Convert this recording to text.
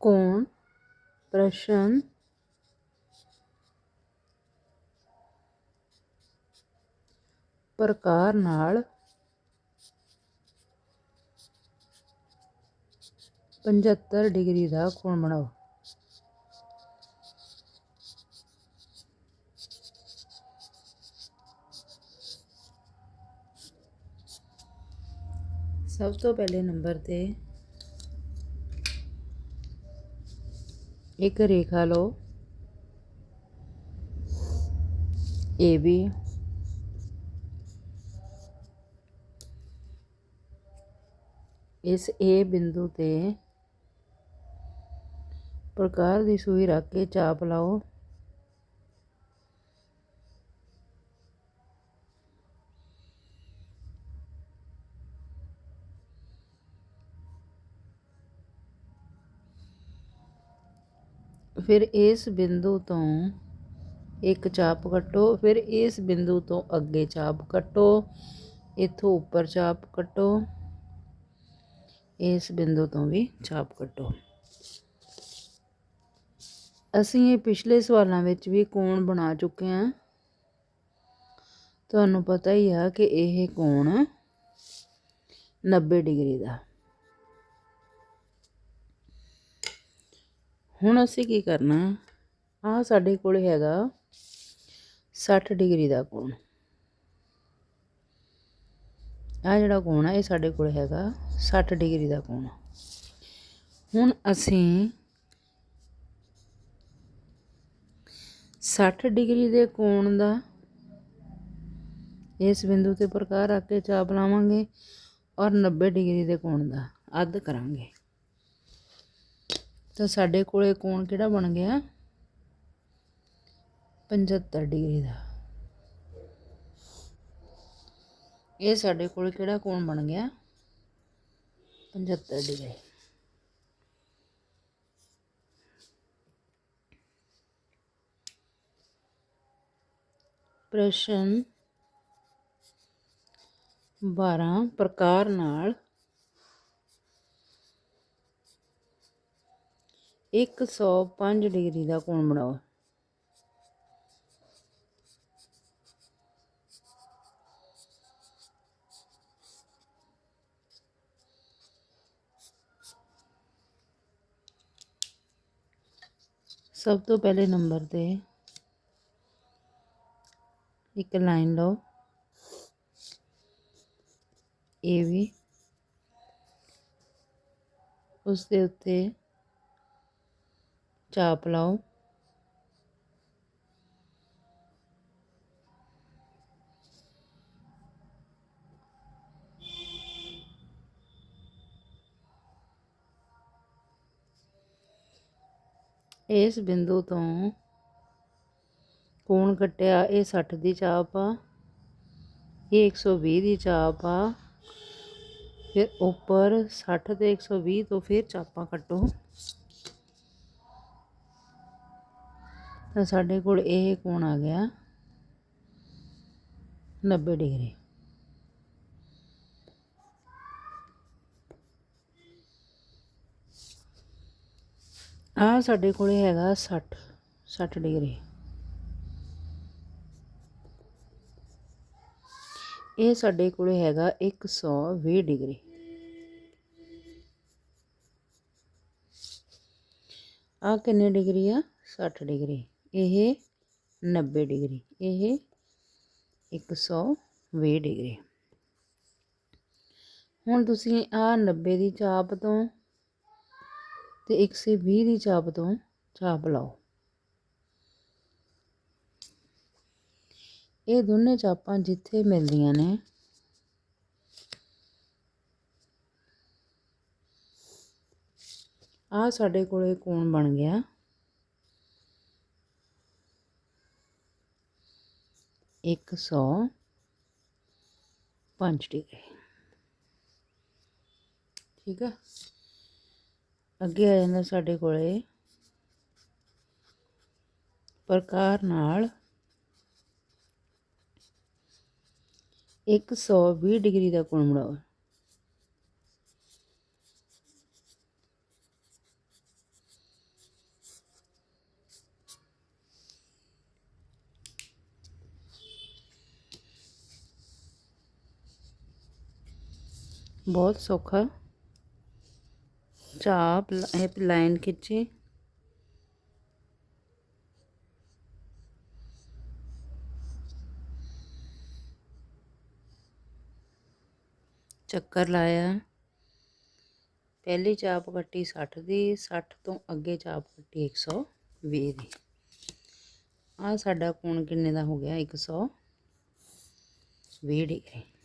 ਕੋਣ? ਪ੍ਰਸ਼ਨ। ਪ੍ਰਕਾਰ ਨਾਲ। 75 ਡਿਗਰੀ ਦਾ ਕੋਣ ਬਣਾਓ? ਸਭ ਤੋਂ ਪਹਿਲੇ ਨੰਬਰ ਤੇ ਇੱਕ ਰੇਖਾ ਲਓ ਏ ਬੀ ਇਸ ਏ ਬਿੰਦੂ ਤੇ ਪ੍ਰਕਾਰ ਦੀ ਸੂਈ ਰੱਖ ਕੇ ਚਾਪ ਲਾਓ ਫਿਰ ਇਸ ਬਿੰਦੂ ਤੋਂ ਇੱਕ ਚਾਪ ਕੱਟੋ, ਫਿਰ ਇਸ ਬਿੰਦੂ ਤੋਂ ਅੱਗੇ ਚਾਪ ਕੱਟੋ, ਇੱਥੋਂ ਉੱਪਰ ਚਾਪ ਕੱਟੋ, ਇਸ ਬਿੰਦੂ ਤੋਂ ਵੀ ਚਾਪ ਕੱਟੋ। ਅਸੀਂ ਇਹ ਪਿਛਲੇ ਸਵਾਲਾਂ ਵਿੱਚ ਵੀ ਕੋਣ ਬਣਾ ਚੁੱਕੇ ਹਾਂ। ਤੁਹਾਨੂੰ ਪਤਾ ਹੀ ਆ ਕਿ ਇਹ ਕੋਣ 90 ਡਿਗਰੀ ਦਾ। ਹੁਣ ਅਸੀਂ ਕੀ ਕਰਨਾ? ਆ ਸਾਡੇ ਕੋਲ ਹੈਗਾ 60 ਡਿਗਰੀ ਦਾ ਕੋਣ। ਆ ਜਿਹੜਾ ਕੋਣ ਆ, ਇਹ ਸਾਡੇ ਕੋਲ ਹੈਗਾ 60 ਡਿਗਰੀ ਦਾ ਕੋਣ। ਹੁਣ ਅਸੀਂ 60 ਡਿਗਰੀ ਦੇ ਕੋਣ ਦਾ ਇਸ ਬਿੰਦੂ ਤੇ ਪ੍ਰਕਾਰ ਰੱਖ ਕੇ ਚਾਪ ਲਾਵਾਂਗੇ ਔਰ 90 ਡਿਗਰੀ ਦੇ ਕੋਣ ਦਾ ਅੱਧ ਕਰਾਂਗੇ। ਤਾਂ ਸਾਡੇ ਕੋਲੇ ਕੋਣ ਕਿਹੜਾ ਬਣ ਗਿਆ? 75 ਡਿਗਰੀ ਦਾ। ਇਹ ਸਾਡੇ ਕੋਲ ਕਿਹੜਾ ਕੋਣ ਬਣ ਗਿਆ? 75 ਡਿਗਰੀ। ਪ੍ਰਸ਼ਨ 12 ਪ੍ਰਕਾਰ ਨਾਲ 105 ਡਿਗਰੀ ਦਾ ਕੋਣ ਬਣਾਓ? ਸਭ ਤੋਂ ਪਹਿਲੇ ਨੰਬਰ ਤੇ ਇੱਕ ਲਾਈਨ ਲਓ। ਇਹ ਵੀ। ਉਸ ਦੇ ਉੱਤੇ ਚਾਪ ਲਾਓ। ਇਸ ਬਿੰਦੂ ਤੋਂ ਕੋਣ ਕੱਟਿਆ? ਇਹ 60 ਦੀ ਚਾਪ ਆ। ਇਹ 120 ਦੀ ਚਾਪ ਆ। ਫਿਰ ਉੱਪਰ 60 ਤੇ 120 ਤੋਂ ਫਿਰ ਚਾਪਾਂ ਕੱਟੋ। ਤਾਂ ਸਾਡੇ ਕੋਲ ਇਹ ਕੋਣ ਆ ਗਿਆ? 90 ਡਿਗਰੀ। ਆ ਸਾਡੇ ਕੋਲ ਹੈਗਾ 60 60 ਡਿਗਰੀ। ਇਹ ਸਾਡੇ ਕੋਲ ਹੈਗਾ 120 ਡਿਗਰੀ। ਆ ਕਿੰਨੇ ਡਿਗਰੀ ਆ? 60 ਡਿਗਰੀ। ਇਹ 90 ਡਿਗਰੀ, ਇਹ 120 ਡਿਗਰੀ। ਹੁਣ ਤੁਸੀਂ ਆ 90 ਦੀ ਚਾਪ ਤੋਂ ਤੇ 120 ਦੀ ਚਾਪ ਤੋਂ ਚਾਪ ਲਾਓ। ਇਹ ਦੋਨੇ ਚਾਪਾਂ ਜਿੱਥੇ ਮਿਲਦੀਆਂ ਨੇ ਆ ਸਾਡੇ ਕੋਲੇ ਕੋਣ ਬਣ ਗਿਆ? ਇੱਕ ਸੌ ਪੰਜ ਡਿਗਰੀ। ਠੀਕ ਆ? ਅੱਗੇ ਆ ਜਾਂਦਾ ਸਾਡੇ ਕੋਲੇ। ਪ੍ਰਕਾਰ ਨਾਲ 120 ਡਿਗਰੀ ਦਾ ਕੋਣ ਬਣਾਓ ਬਹੁਤ ਸੌਖਾ। ਚਾਪ ਲਾਈਨ ਖਿੱਚੀ। ਚੱਕਰ ਲਾਇਆ। ਪਹਿਲੀ ਚਾਪ ਕੱਟੀ 60 ਦੀ 60 ਤੋਂ ਅੱਗੇ ਚਾਪ ਕੱਟੀ 120 ਦੀ। ਆ ਸਾਡਾ ਕੋਣ ਕਿੰਨੇ ਦਾ ਹੋ ਗਿਆ? 120 ਡਿਗਰੀ।